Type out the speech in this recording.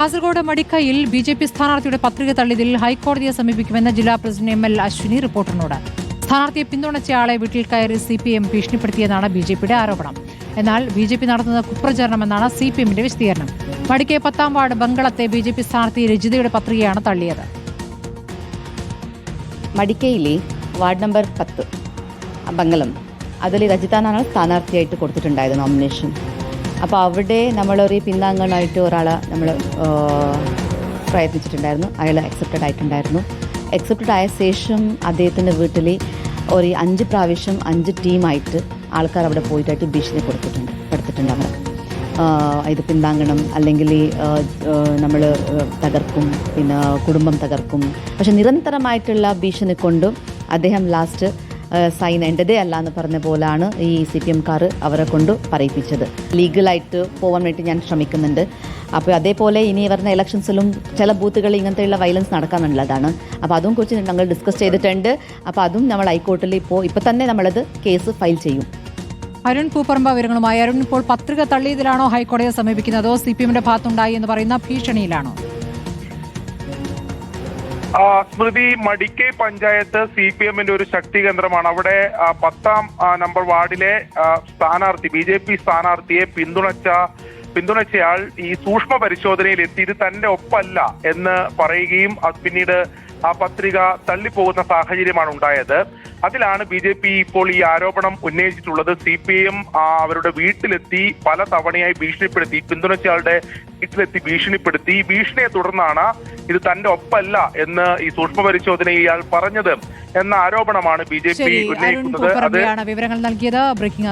കാസർഗോഡ് മടിക്കയിൽ B J P സ്ഥാനാർത്ഥിയുടെ പത്രിക തള്ളിയതിൽ ഹൈക്കോടതിയെ സമീപിക്കുമെന്ന് ജില്ലാ പ്രസിഡന്റ് എം എൽ അശ്വിനി റിപ്പോർട്ടറിനോട്. സ്ഥാനാർത്ഥിയെ പിന്തുണച്ചയാളെ വീട്ടിൽ കയറി സി പി എം ഭീഷണിപ്പെടുത്തിയെന്നാണ് ബി ജെ പിയുടെ ആരോപണം. എന്നാൽ ബി ജെ പി നടത്തുന്നത് കുപ്രചരണമെന്നാണ് സി പി എമ്മിന്റെ വിശദീകരണം. മടിക്കെ പത്താം വാർഡ് ബംഗളത്തെ ബി ജെ പി സ്ഥാനാർത്ഥി രജിതയുടെ പത്രികയാണ് തള്ളിയത്. മടിക്കയിലെ വാർഡ് നമ്പർ പത്ത് ബംഗളം. അതിൽ രജിത എന്നാണ് സ്ഥാനാർത്ഥിയായിട്ട് കൊടുത്തിട്ടുണ്ടായത് നോമിനേഷൻ. അപ്പോൾ അവിടെ നമ്മളൊരു പിന്താങ്ങണമായിട്ട് ഒരാളെ നമ്മൾ പ്രയത്നിച്ചിട്ടുണ്ടായിരുന്നു. അയാൾ അക്സെപ്റ്റഡ് ആയിട്ടുണ്ടായിരുന്നു. അക്സെപ്റ്റഡ് ആയ ശേഷം അദ്ദേഹത്തിന്റെ വീട്ടിൽ ഒരു അഞ്ച് പ്രാവശ്യം അഞ്ച് ടീമായിട്ട് ആൾക്കാർ അവിടെ പോയിട്ടായിട്ട് ഭീഷണി കൊടുത്തിട്ടുണ്ട് കൊടുത്തിട്ടുണ്ട് അവിടെ. ഇത് പിന്താങ്ങണം അല്ലെങ്കിൽ നമ്മൾ തകർക്കും പിന്നെ കുടുംബം തകർക്കും. പക്ഷെ നിരന്തരമായിട്ടുള്ള ഭീഷണി കൊണ്ടും അദ്ദേഹം ലാസ്റ്റ് സൈൻ എന്റെതേ അല്ല എന്ന് പറഞ്ഞ പോലെയാണ് ഈ സി പി എംകാർ അവരെ കൊണ്ട് പറയിപ്പിച്ചത്. ലീഗലായിട്ട് പോകാൻ വേണ്ടി ഞാൻ ശ്രമിക്കുന്നുണ്ട്. അപ്പോൾ അതേപോലെ ഇനി വരുന്ന ഇലക്ഷൻസിലും ചില ബൂത്തുകളിൽ ഇങ്ങനത്തെയുള്ള വയലൻസ് നടക്കാനുള്ളതാണ് അപ്പോൾ അതും കുറിച്ച് ഞങ്ങൾ ഡിസ്കസ് ചെയ്തിട്ടുണ്ട്. അപ്പോൾ അതും നമ്മൾ ഹൈക്കോർട്ടിൽ ഇപ്പോൾ ഇപ്പോൾ തന്നെ നമ്മളത് കേസ് ഫയൽ ചെയ്യും. അരുൺ പൂപ്പറമ്പ വിവരങ്ങളുമായി. അരുൺ ഇപ്പോൾ പത്രിക തള്ളിയതിലാണോ ഹൈക്കോടതിയെ സമീപിക്കുന്നതോ? സി പി എമ്മിന്റെ ഭാഗത്തുണ്ടായി എന്ന് പറയുന്ന ഭീഷണിയിലാണോ? സ്മൃതി മടിക്കൈ പഞ്ചായത്ത് സി പി എമ്മിന്റെ ഒരു ശക്തി കേന്ദ്രമാണ്. അവിടെ പത്താം നമ്പർ വാർഡിലെ സ്ഥാനാർത്ഥി ബി ജെ പി സ്ഥാനാർത്ഥിയെ പിന്തുണച്ച പിന്തുണച്ചയാൾ ഈ സൂക്ഷ്മ പരിശോധനയിൽ എത്തി. ഇത് തന്റെ ഒപ്പല്ല എന്ന് പറയുകയും പിന്നീട് ആ പത്രിക തള്ളിപ്പോകുന്ന സാഹചര്യമാണ് ഉണ്ടായത് അതിലാണ് ബി ജെ പി ഇപ്പോൾ ഈ ആരോപണം ഉന്നയിച്ചിട്ടുള്ളത്. സി പി എം അവരുടെ വീട്ടിലെത്തി പല തവണയായി ഭീഷണിപ്പെടുത്തി പിന്തുണച്ചയാളുടെ വീട്ടിലെത്തി ഭീഷണിപ്പെടുത്തി. ഈ ഭീഷണിയെ തുടർന്നാണ് ഇത് തന്റെ ഒപ്പല്ല എന്ന് ഈ സൂക്ഷ്മ പരിശോധന ഇയാൾ പറഞ്ഞത് എന്ന ആരോപണമാണ് ബി ജെ പി ഉന്നയിക്കുന്നത്. വിവരങ്ങൾ നൽകിയത്. ബ്രേക്കിംഗ്